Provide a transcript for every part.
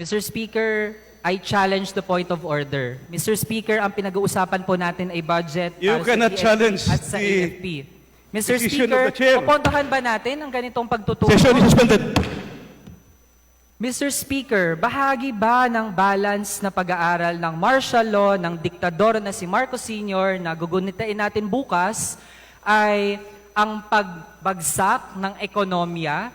Mr. Speaker, I challenge the point of order. Mr. Speaker, ang pinag-uusapan po natin ay budget You para cannot sa EFP challenge at sa the AFP. Mr. decision Speaker, the chair. ba natin ang ganitong pagtutulong? Session is suspended. Mr. Speaker, bahagi ba ng balance na pag-aaral ng martial law ng diktador na si Marcos Sr. na gugunitain natin bukas ay ang pagbagsak ng ekonomiya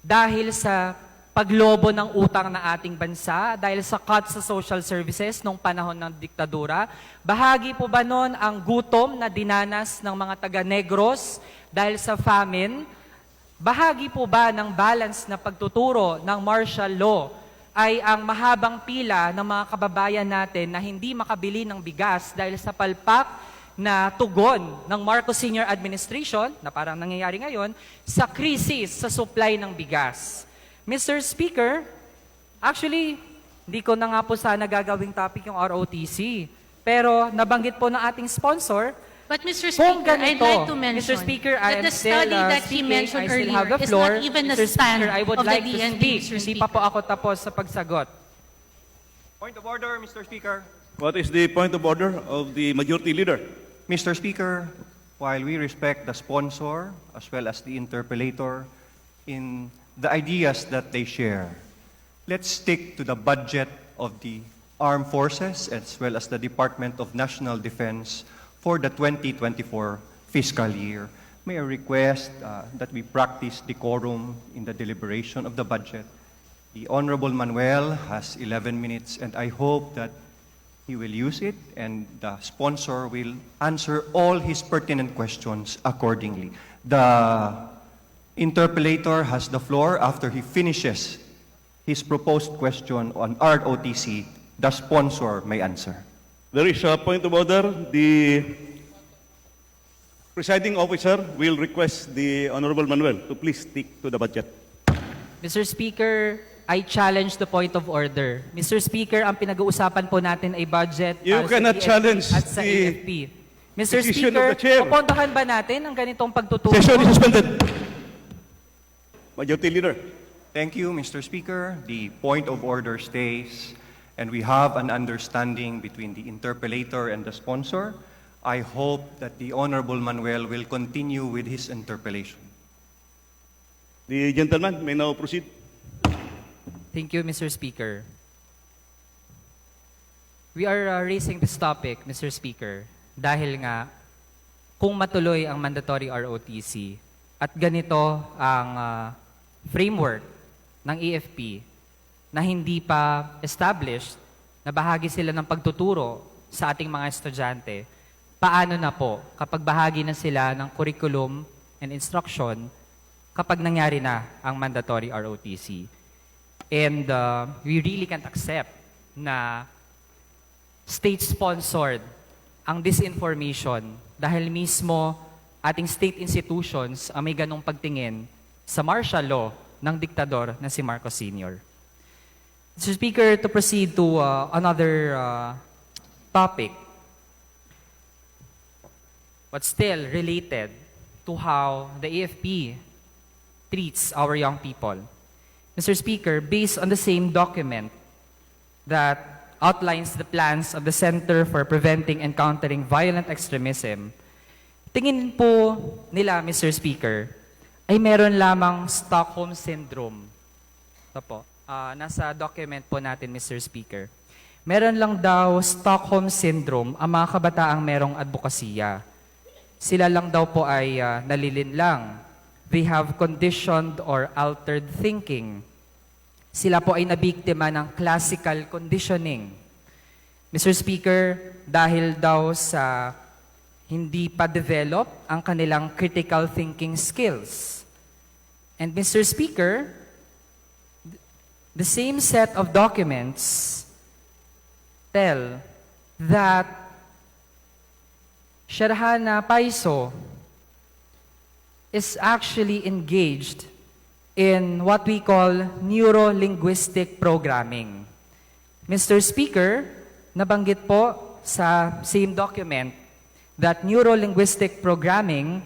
dahil sa paglobo ng utang ng ating bansa, dahil sa cut sa social services nung panahon ng diktadura. Bahagi po ba nun ang gutom na dinanas ng mga taga-negros dahil sa famine? Bahagi po ba ng balance na pagtuturo ng martial law ay ang mahabang pila ng mga kababayan natin na hindi makabili ng bigas dahil sa palpak na tugon ng Marcos Senior Administration, na parang nangyayari ngayon, sa krisis sa supply ng bigas. Mr. Speaker, actually, hindi ko na nga po sana gagawing topic yung ROTC. Pero nabanggit po ng ating sponsor, But Mr. Speaker, I'd ganito, like to mention Mr. Speaker, I that the still study uh, that he speaking. mentioned I still have earlier the is not even a Mr. stand Speaker, I would of the like to DND, speak. Mr. Hindi pa po ako tapos sa pagsagot. Point of order, Mr. Speaker. What is the point of order of the majority leader? Mr. Speaker, while we respect the sponsor as well as the interpellator in the ideas that they share, let's stick to the budget of the armed forces as well as the Department of National Defense for the 2024 fiscal year. May I request uh, that we practice decorum in the deliberation of the budget. The Honorable Manuel has 11 minutes, and I hope that he will use it, and the sponsor will answer all his pertinent questions accordingly. The interpellator has the floor after he finishes his proposed question on ROTC. The sponsor may answer. There is a point of order. The presiding officer will request the Honorable Manuel to please stick to the budget. Mr. Speaker, I challenge the point of order. Mr. Speaker, ang pinag-uusapan po natin ay budget You para cannot sa EFP challenge at sa the AFP. Mr. decision Speaker, the chair. pupuntahan ba natin ang ganitong pagtutulong? Session is suspended. Majority leader. Thank you, Mr. Speaker. The point of order stays, and we have an understanding between the interpellator and the sponsor. I hope that the Honorable Manuel will continue with his interpellation. The gentleman may now proceed. Thank you, Mr. Speaker. We are uh, raising this topic, Mr. Speaker, dahil nga kung matuloy ang mandatory ROTC at ganito ang uh, framework ng EFP na hindi pa established na bahagi sila ng pagtuturo sa ating mga estudyante, paano na po kapag bahagi na sila ng curriculum and instruction kapag nangyari na ang mandatory ROTC? And uh, we really can't accept na state-sponsored ang disinformation dahil mismo ating state institutions ang may ganong pagtingin sa martial law ng diktador na si Marcos Sr. Mr. Speaker, to proceed to uh, another uh, topic, but still related to how the AFP treats our young people. Mr. Speaker, based on the same document that outlines the plans of the Center for Preventing and Countering Violent Extremism, tingin po nila, Mr. Speaker, ay meron lamang Stockholm Syndrome. Ito po, ah, nasa document po natin, Mr. Speaker. Meron lang daw Stockholm Syndrome ang mga kabataang merong advokasya. Sila lang daw po ay ah, nalilinlang. They have conditioned or altered thinking. Sila po ay nabiktima ng classical conditioning. Mr. Speaker, dahil daw sa hindi pa develop ang kanilang critical thinking skills. And Mr. Speaker, the same set of documents tell that Sharhana Paiso is actually engaged in what we call neuro-linguistic programming. Mr. Speaker, nabanggit po sa same document that neuro-linguistic programming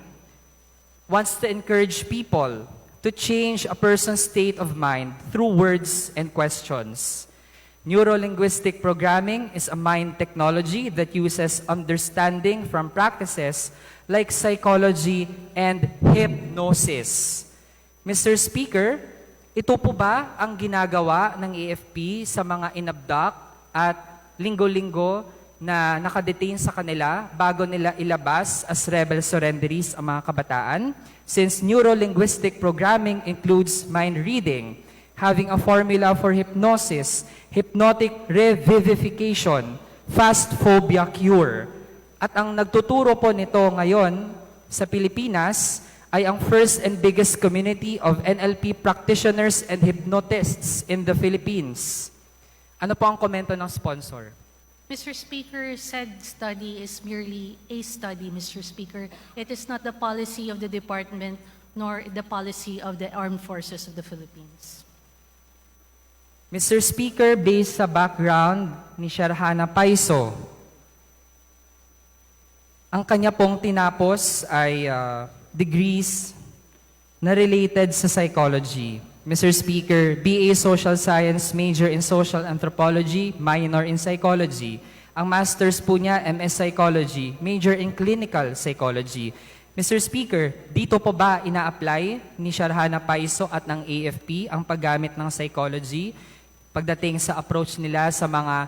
wants to encourage people to change a person's state of mind through words and questions. Neurolinguistic programming is a mind technology that uses understanding from practices like psychology and hypnosis. Mr. Speaker, ito po ba ang ginagawa ng AFP sa mga inabduct at linggo-linggo na nakadetain sa kanila bago nila ilabas as rebel surrenderies ang mga kabataan? Since neurolinguistic programming includes mind reading, having a formula for hypnosis, hypnotic revivification, fast phobia cure. At ang nagtuturo po nito ngayon sa Pilipinas ay ang first and biggest community of NLP practitioners and hypnotists in the Philippines. Ano po ang komento ng sponsor? Mr. Speaker, said study is merely a study, Mr. Speaker. It is not the policy of the department nor the policy of the armed forces of the Philippines. Mr. Speaker, based sa background ni Sharhana Paiso, ang kanya pong tinapos ay ah, degrees na related sa psychology. Mr. Speaker, BA Social Science, major in Social Anthropology, minor in Psychology. Ang master's po niya, MS Psychology, major in Clinical Psychology. Mr. Speaker, dito po ba ina-apply ni Sharhana Paiso at ng AFP ang paggamit ng psychology pagdating sa approach nila sa mga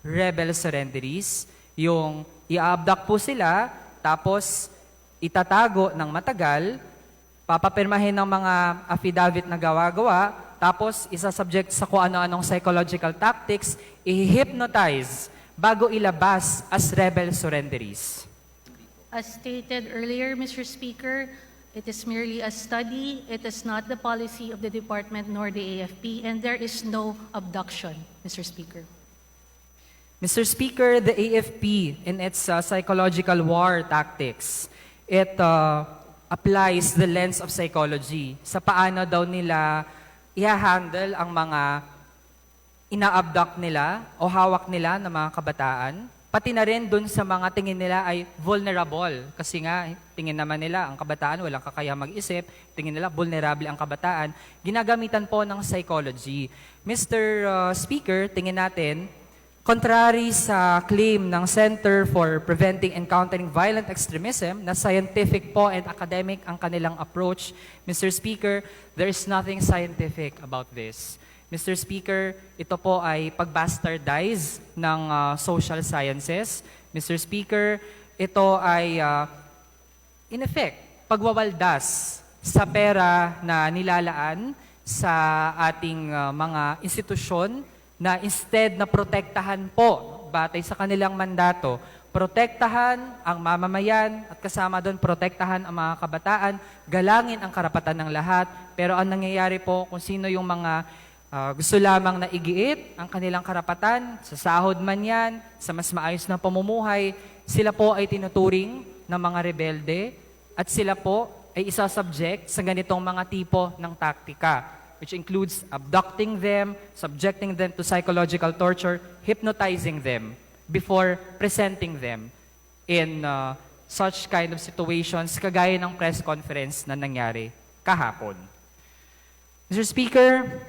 rebel surrenderies? Yung i-abduct po sila, tapos itatago ng matagal, papapirmahin ng mga affidavit na gawa-gawa, tapos isasubject sa kung ano-anong psychological tactics, i-hypnotize bago ilabas as rebel surrenderies. As stated earlier, Mr. Speaker, it is merely a study. It is not the policy of the department nor the AFP, and there is no abduction, Mr. Speaker. Mr. Speaker, the AFP, in its uh, psychological war tactics, it uh, applies the lens of psychology sa paano daw nila i-handle ang mga ina-abduct nila o hawak nila ng mga kabataan. Pati na rin dun sa mga tingin nila ay vulnerable. Kasi nga, tingin naman nila ang kabataan, walang kakaya mag-isip. Tingin nila, vulnerable ang kabataan. Ginagamitan po ng psychology. Mr. uh, Speaker, tingin natin, Contrary sa claim ng Center for Preventing and Countering Violent Extremism na scientific po and academic ang kanilang approach, Mr. Speaker, there is nothing scientific about this. Mr. Speaker, ito po ay pagbastardize ng uh, social sciences. Mr. Speaker, ito ay uh, in effect, pagwawaldas sa pera na nilalaan sa ating uh, mga institusyon na instead na protektahan po, batay sa kanilang mandato, protektahan ang mamamayan at kasama doon protektahan ang mga kabataan, galangin ang karapatan ng lahat. Pero ang nangyayari po kung sino yung mga ah, gusto lamang na igiit ang kanilang karapatan, sa sahod man yan, sa mas maayos na pamumuhay, sila po ay tinuturing ng mga rebelde at sila po ay isa-subject sa ganitong mga tipo ng taktika which includes abducting them, subjecting them to psychological torture, hypnotizing them before presenting them in uh, such kind of situations kagaya ng press conference na nangyari kahapon. Mr. Speaker,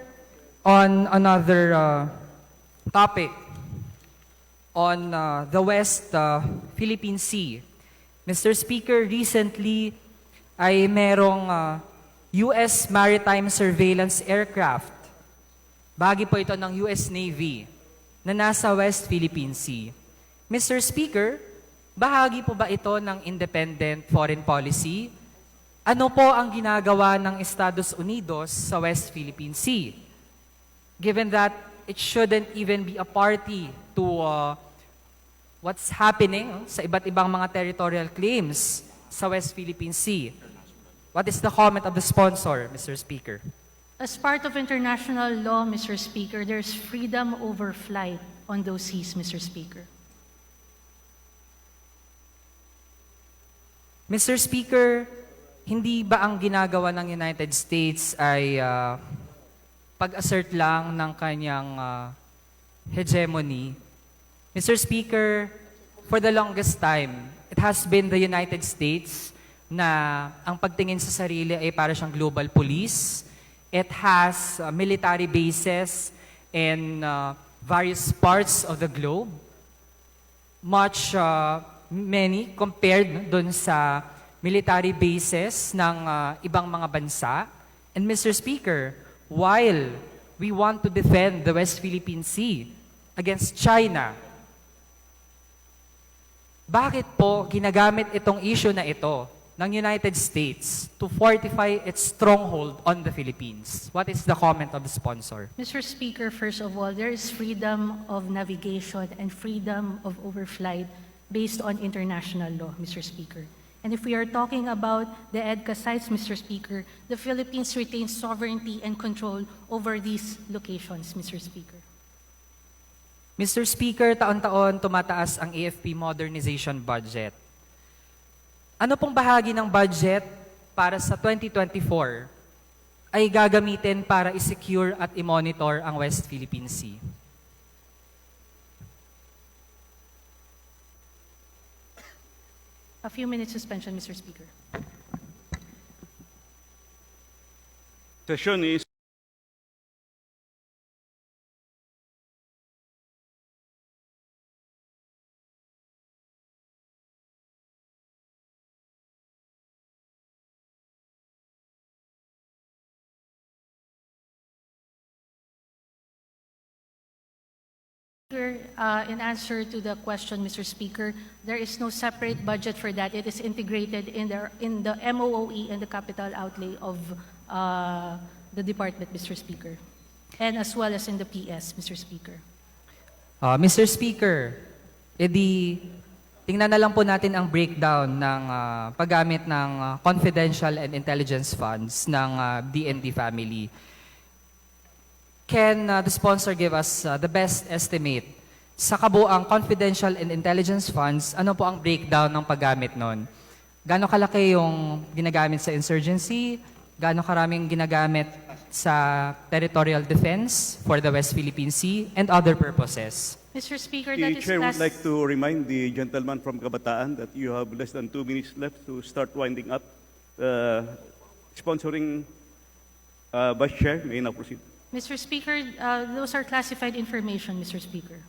on another uh, topic, on uh, the West uh, Philippine Sea, Mr. Speaker, recently ay merong uh, US Maritime Surveillance Aircraft. Bagi po ito ng US Navy na nasa West Philippine Sea. Mr. Speaker, bahagi po ba ito ng independent foreign policy? Ano po ang ginagawa ng Estados Unidos sa West Philippine Sea? Given that it shouldn't even be a party to uh, what's happening sa iba't ibang mga territorial claims sa West Philippine Sea. What is the comment of the sponsor, Mr. Speaker? As part of international law, Mr. Speaker, there's freedom over flight on those seas, Mr. Speaker. Mr. Speaker, hindi ba ang ginagawa ng United States ay ah, pag-assert lang ng kanyang ah, hegemony? Mr. Speaker, for the longest time, it has been the United States na ang pagtingin sa sarili ay para siyang global police. It has uh, military bases in uh, various parts of the globe. Much, uh, many compared dun sa military bases ng uh, ibang mga bansa. And Mr. Speaker, while we want to defend the West Philippine Sea against China, bakit po ginagamit itong issue na ito ng United States to fortify its stronghold on the Philippines? What is the comment of the sponsor? Mr. Speaker, first of all, there is freedom of navigation and freedom of overflight based on international law, Mr. Speaker. And if we are talking about the EDCA sites, Mr. Speaker, the Philippines retains sovereignty and control over these locations, Mr. Speaker. Mr. Speaker, taon-taon tumataas ang AFP modernization budget. Ano pong bahagi ng budget para sa 2024 ay gagamitin para i-secure at i-monitor ang West Philippine Sea? A few minutes suspension, Mr. Speaker. Session is uh, in answer to the question, Mr. Speaker, there is no separate budget for that. It is integrated in the, in the MOOE and the capital outlay of uh, the department, Mr. Speaker, and as well as in the PS, Mr. Speaker. Uh, Mr. Speaker, edi tingnan na lang po natin ang breakdown ng ah, paggamit ng ah, confidential and intelligence funds ng ah, DND family. Can ah, the sponsor give us ah, the best estimate sa kabuang confidential and intelligence funds, ano po ang breakdown ng paggamit nun? Gaano kalaki yung ginagamit sa insurgency? Gaano karaming ginagamit sa territorial defense for the West Philippine Sea and other purposes? Mr. Speaker, that the is chair would like to remind the gentleman from Kabataan that you have less than two minutes left to start winding up. Uh, sponsoring uh, Vice Chair may now proceed. Mr. Speaker, uh, those are classified information, Mr. Speaker.